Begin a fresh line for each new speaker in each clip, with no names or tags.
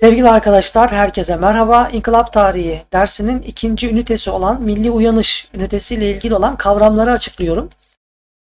Sevgili arkadaşlar, herkese merhaba. İnkılap Tarihi dersinin ikinci ünitesi olan Milli Uyanış ünitesiyle ilgili olan kavramları açıklıyorum.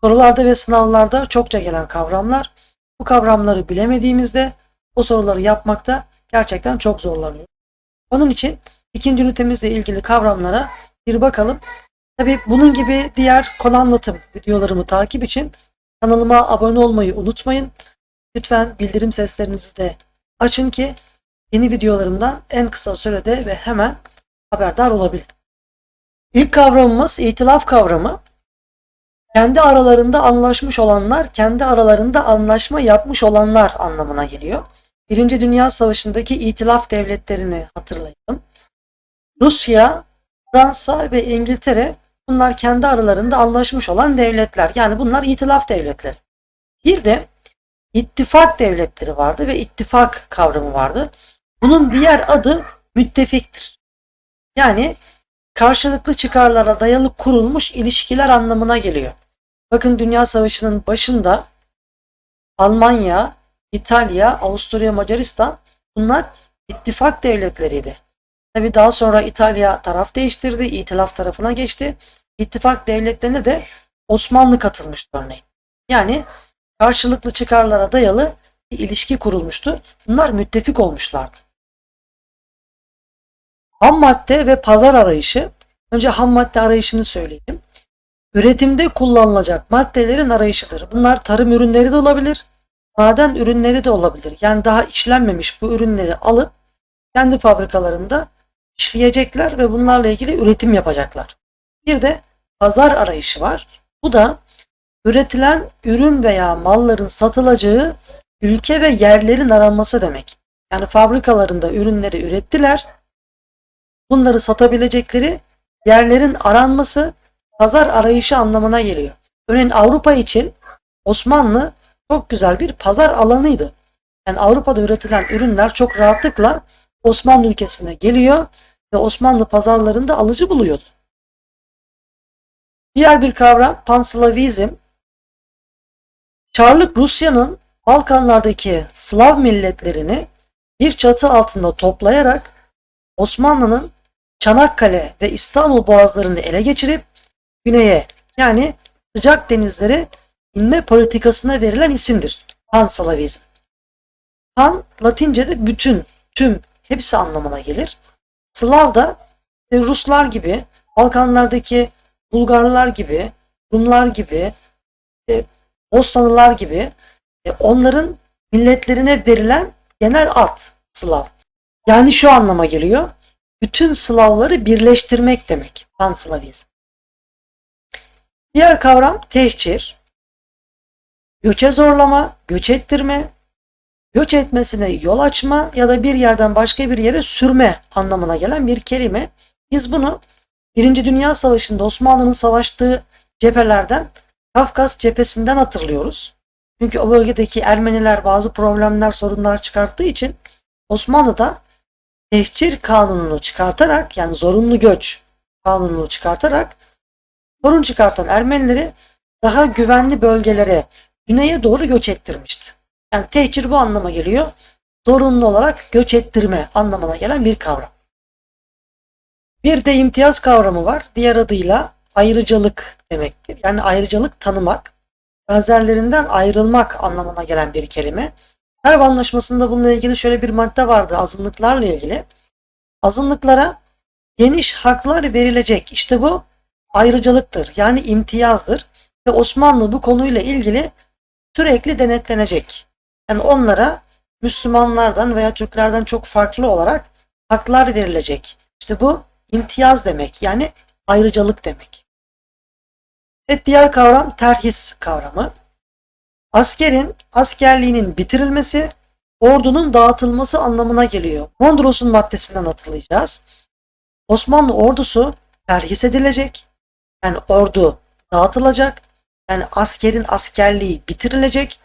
Sorularda ve sınavlarda çokça gelen kavramlar. Bu kavramları bilemediğimizde o soruları yapmakta gerçekten çok zorlanıyor. Onun için ikinci ünitemizle ilgili kavramlara bir bakalım. Tabi bunun gibi diğer konu anlatım videolarımı takip için kanalıma abone olmayı unutmayın. Lütfen bildirim seslerinizi de açın ki yeni videolarımdan en kısa sürede ve hemen haberdar olabilin. İlk kavramımız itilaf kavramı. Kendi aralarında anlaşmış olanlar, kendi aralarında anlaşma yapmış olanlar anlamına geliyor. Birinci Dünya Savaşı'ndaki itilaf devletlerini hatırlayalım. Rusya, Fransa ve İngiltere bunlar kendi aralarında anlaşmış olan devletler. Yani bunlar itilaf devletleri. Bir de ittifak devletleri vardı ve ittifak kavramı vardı. Bunun diğer adı müttefiktir. Yani karşılıklı çıkarlara dayalı kurulmuş ilişkiler anlamına geliyor. Bakın Dünya Savaşı'nın başında Almanya, İtalya, Avusturya, Macaristan bunlar ittifak devletleriydi. Tabi daha sonra İtalya taraf değiştirdi, itilaf tarafına geçti. İttifak devletlerine de Osmanlı katılmıştı örneğin. Yani karşılıklı çıkarlara dayalı bir ilişki kurulmuştu. Bunlar müttefik olmuşlardı. Ham madde ve pazar arayışı. Önce ham madde arayışını söyleyeyim. Üretimde kullanılacak maddelerin arayışıdır. Bunlar tarım ürünleri de olabilir, maden ürünleri de olabilir. Yani daha işlenmemiş bu ürünleri alıp kendi fabrikalarında işleyecekler ve bunlarla ilgili üretim yapacaklar. Bir de pazar arayışı var. Bu da üretilen ürün veya malların satılacağı ülke ve yerlerin aranması demek. Yani fabrikalarında ürünleri ürettiler. Bunları satabilecekleri yerlerin aranması pazar arayışı anlamına geliyor. Örneğin Avrupa için Osmanlı çok güzel bir pazar alanıydı. Yani Avrupa'da üretilen ürünler çok rahatlıkla Osmanlı ülkesine geliyor ve Osmanlı pazarlarında alıcı buluyordu. Diğer bir kavram Panslavizm. Çarlık Rusya'nın Balkanlardaki Slav milletlerini bir çatı altında toplayarak Osmanlı'nın Çanakkale ve İstanbul boğazlarını ele geçirip güneye yani sıcak denizlere inme politikasına verilen isimdir. Panslavizm. Pan Latince'de bütün, tüm, hepsi anlamına gelir. Slav da Ruslar gibi, Balkanlardaki Bulgarlar gibi, Rumlar gibi, e, Bostanlılar gibi e, onların milletlerine verilen genel ad Slav. Yani şu anlama geliyor. Bütün Slavları birleştirmek demek. Panslavizm. Diğer kavram tehcir. Göçe zorlama, göç ettirme, göç etmesine yol açma ya da bir yerden başka bir yere sürme anlamına gelen bir kelime. Biz bunu Birinci Dünya Savaşı'nda Osmanlı'nın savaştığı cephelerden Kafkas cephesinden hatırlıyoruz. Çünkü o bölgedeki Ermeniler bazı problemler, sorunlar çıkarttığı için Osmanlı da tehcir kanununu çıkartarak yani zorunlu göç kanununu çıkartarak sorun çıkartan Ermenileri daha güvenli bölgelere güneye doğru göç ettirmişti. Yani tehcir bu anlama geliyor. Zorunlu olarak göç ettirme anlamına gelen bir kavram. Bir de imtiyaz kavramı var. Diğer adıyla ayrıcalık demektir. Yani ayrıcalık tanımak, benzerlerinden ayrılmak anlamına gelen bir kelime. Harp Anlaşması'nda bununla ilgili şöyle bir madde vardı azınlıklarla ilgili. Azınlıklara geniş haklar verilecek. İşte bu ayrıcalıktır. Yani imtiyazdır. Ve Osmanlı bu konuyla ilgili sürekli denetlenecek. Yani onlara Müslümanlardan veya Türklerden çok farklı olarak haklar verilecek. İşte bu imtiyaz demek. Yani ayrıcalık demek. Evet diğer kavram terhis kavramı. Askerin askerliğinin bitirilmesi, ordunun dağıtılması anlamına geliyor. Mondros'un maddesinden hatırlayacağız. Osmanlı ordusu terhis edilecek. Yani ordu dağıtılacak. Yani askerin askerliği bitirilecek.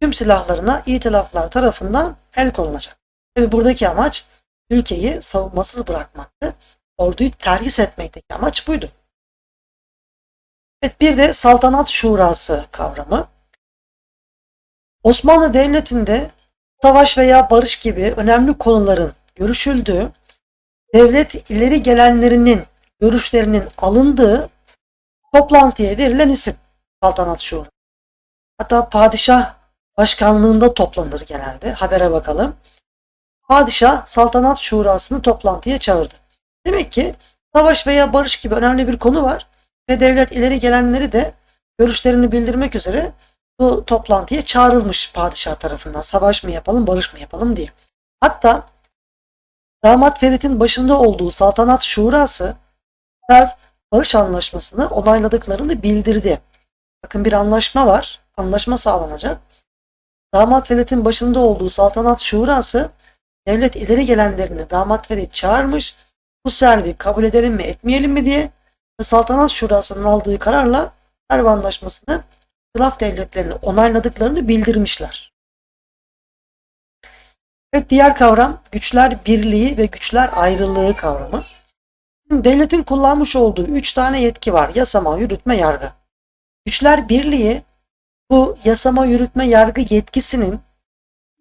Tüm silahlarına itilaflar tarafından el konulacak. Tabi buradaki amaç ülkeyi savunmasız bırakmaktı. Orduyu terhis etmekteki amaç buydu. Evet bir de saltanat şurası kavramı. Osmanlı Devleti'nde savaş veya barış gibi önemli konuların görüşüldüğü, devlet ileri gelenlerinin görüşlerinin alındığı toplantıya verilen isim saltanat şuuru. Hatta padişah başkanlığında toplanır genelde. Habere bakalım. Padişah saltanat şurasını toplantıya çağırdı. Demek ki savaş veya barış gibi önemli bir konu var ve devlet ileri gelenleri de görüşlerini bildirmek üzere bu toplantıya çağrılmış padişah tarafından. Savaş mı yapalım, barış mı yapalım diye. Hatta damat Ferit'in başında olduğu saltanat şurası barış anlaşmasını onayladıklarını bildirdi. Bakın bir anlaşma var. Anlaşma sağlanacak. Damat Ferit'in başında olduğu saltanat şurası devlet ileri gelenlerini damat Ferit çağırmış. Bu servi kabul edelim mi etmeyelim mi diye ve saltanat şurasının aldığı kararla Harbi Anlaşması'nı Itilaf devletlerini onayladıklarını bildirmişler. Evet diğer kavram güçler birliği ve güçler ayrılığı kavramı. Devletin kullanmış olduğu üç tane yetki var. Yasama, yürütme, yargı. Güçler birliği bu yasama, yürütme, yargı yetkisinin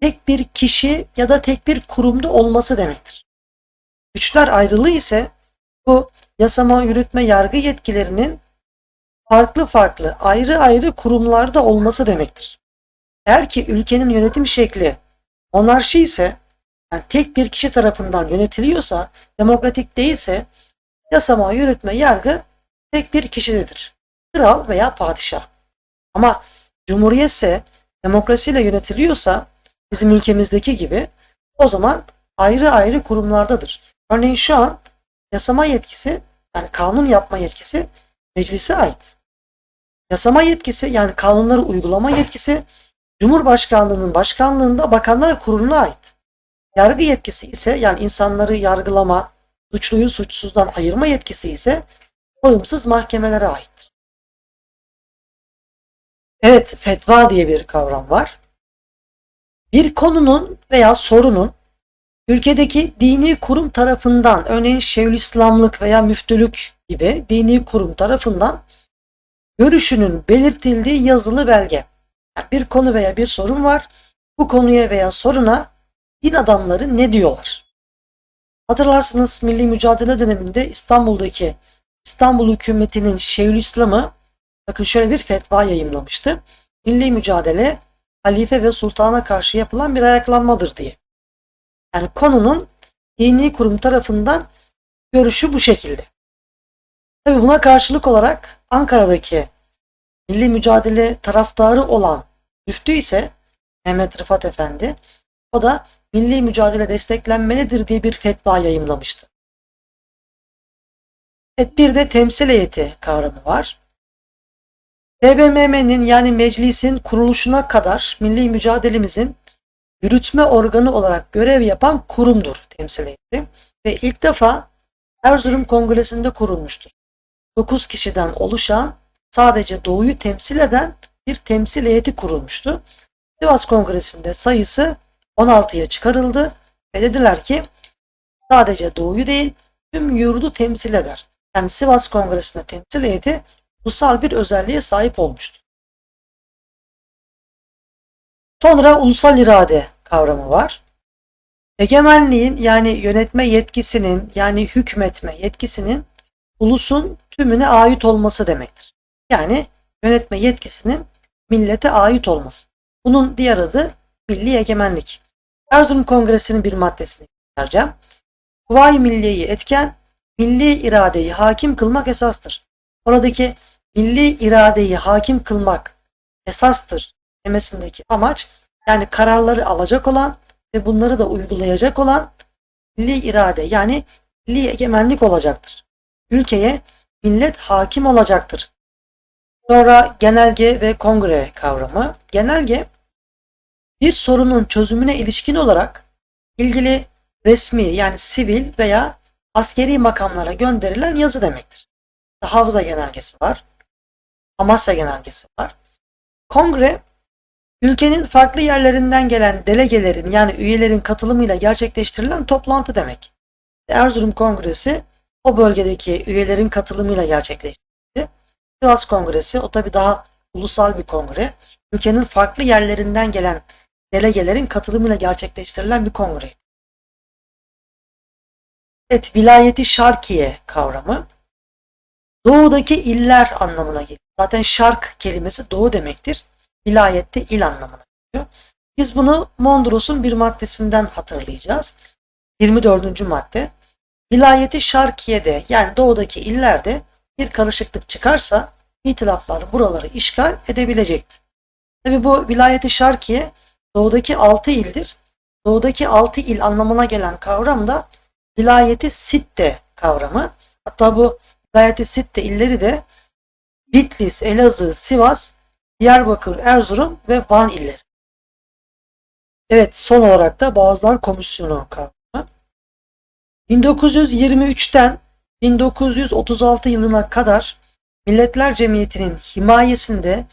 tek bir kişi ya da tek bir kurumda olması demektir. Güçler ayrılığı ise bu yasama, yürütme, yargı yetkilerinin farklı farklı ayrı ayrı kurumlarda olması demektir. Eğer ki ülkenin yönetim şekli monarşi ise yani tek bir kişi tarafından yönetiliyorsa, demokratik değilse yasama, yürütme, yargı tek bir kişidedir. Kral veya padişah. Ama cumhuriyetse demokrasiyle yönetiliyorsa bizim ülkemizdeki gibi o zaman ayrı ayrı kurumlardadır. Örneğin şu an yasama yetkisi yani kanun yapma yetkisi meclise ait. Yasama yetkisi yani kanunları uygulama yetkisi Cumhurbaşkanlığının başkanlığında Bakanlar Kurulu'na ait. Yargı yetkisi ise yani insanları yargılama, suçluyu suçsuzdan ayırma yetkisi ise bağımsız mahkemelere aittir. Evet, fetva diye bir kavram var. Bir konunun veya sorunun ülkedeki dini kurum tarafından, örneğin Şeyhülislamlık veya müftülük gibi dini kurum tarafından görüşünün belirtildiği yazılı belge. Yani bir konu veya bir sorun var. Bu konuya veya soruna din adamları ne diyorlar? Hatırlarsınız milli mücadele döneminde İstanbul'daki İstanbul hükümetinin Şeyhülislam'ı bakın şöyle bir fetva yayımlamıştı. Milli mücadele halife ve sultana karşı yapılan bir ayaklanmadır diye. Yani konunun dini kurum tarafından görüşü bu şekilde. Tabi buna karşılık olarak Ankara'daki milli mücadele taraftarı olan müftü ise Mehmet Rıfat Efendi o da milli mücadele desteklenmelidir diye bir fetva yayımlamıştı. Evet bir de temsil heyeti kavramı var. TBMM'nin yani meclisin kuruluşuna kadar milli mücadelemizin yürütme organı olarak görev yapan kurumdur temsil heyeti ve ilk defa Erzurum Kongresi'nde kurulmuştur. 9 kişiden oluşan sadece doğuyu temsil eden bir temsil heyeti kurulmuştu. Sivas Kongresi'nde sayısı 16'ya çıkarıldı ve dediler ki sadece doğuyu değil tüm yurdu temsil eder. Yani Sivas Kongresi'nde temsil heyeti ulusal bir özelliğe sahip olmuştu. Sonra ulusal irade kavramı var. Egemenliğin yani yönetme yetkisinin yani hükmetme yetkisinin ulusun tümüne ait olması demektir. Yani yönetme yetkisinin millete ait olması. Bunun diğer adı milli egemenlik. Erzurum Kongresi'nin bir maddesini göstereceğim. Kuvayi milliyeyi etken, milli iradeyi hakim kılmak esastır. Oradaki milli iradeyi hakim kılmak esastır demesindeki amaç yani kararları alacak olan ve bunları da uygulayacak olan milli irade yani milli egemenlik olacaktır. Ülkeye millet hakim olacaktır. Sonra genelge ve kongre kavramı. Genelge bir sorunun çözümüne ilişkin olarak ilgili resmi yani sivil veya askeri makamlara gönderilen yazı demektir. Hafıza genelgesi var. Amasya genelgesi var. Kongre ülkenin farklı yerlerinden gelen delegelerin yani üyelerin katılımıyla gerçekleştirilen toplantı demek. Erzurum Kongresi o bölgedeki üyelerin katılımıyla gerçekleştirildi. Sivas Kongresi o tabi daha ulusal bir kongre. Ülkenin farklı yerlerinden gelen delegelerin katılımıyla gerçekleştirilen bir kongre. Evet, vilayeti Şarkiye kavramı doğudaki iller anlamına geliyor. Zaten şark kelimesi doğu demektir. Vilayette il anlamına geliyor. Biz bunu Mondros'un bir maddesinden hatırlayacağız. 24. madde. Vilayeti Şarkiye'de yani doğudaki illerde bir karışıklık çıkarsa itilaflar buraları işgal edebilecektir. Tabi bu vilayeti Şarkiye doğudaki 6 ildir. Doğudaki 6 il anlamına gelen kavram da vilayeti Sitte kavramı. Hatta bu vilayeti Sitte illeri de Bitlis, Elazığ, Sivas, Diyarbakır, Erzurum ve Van illeri. Evet son olarak da Boğazlar Komisyonu kavramı. 1923'ten 1936 yılına kadar Milletler Cemiyeti'nin himayesinde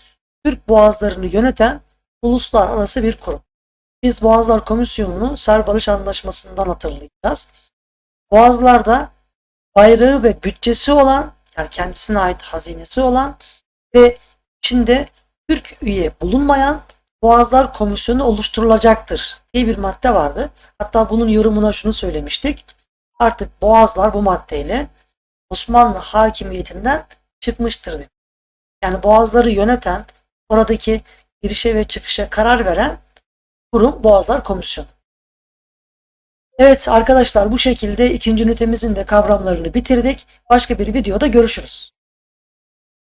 Türk boğazlarını yöneten uluslararası bir kurum. Biz Boğazlar Komisyonu'nu Serbarış Anlaşması'ndan hatırlayacağız. Boğazlarda bayrağı ve bütçesi olan, yani kendisine ait hazinesi olan ve içinde Türk üye bulunmayan Boğazlar Komisyonu oluşturulacaktır diye bir madde vardı. Hatta bunun yorumuna şunu söylemiştik. Artık Boğazlar bu maddeyle Osmanlı hakimiyetinden çıkmıştır demiş. Yani Boğazları yöneten, oradaki girişe ve çıkışa karar veren kurum Boğazlar Komisyonu. Evet arkadaşlar bu şekilde ikinci ünitemizin de kavramlarını bitirdik. Başka bir videoda görüşürüz.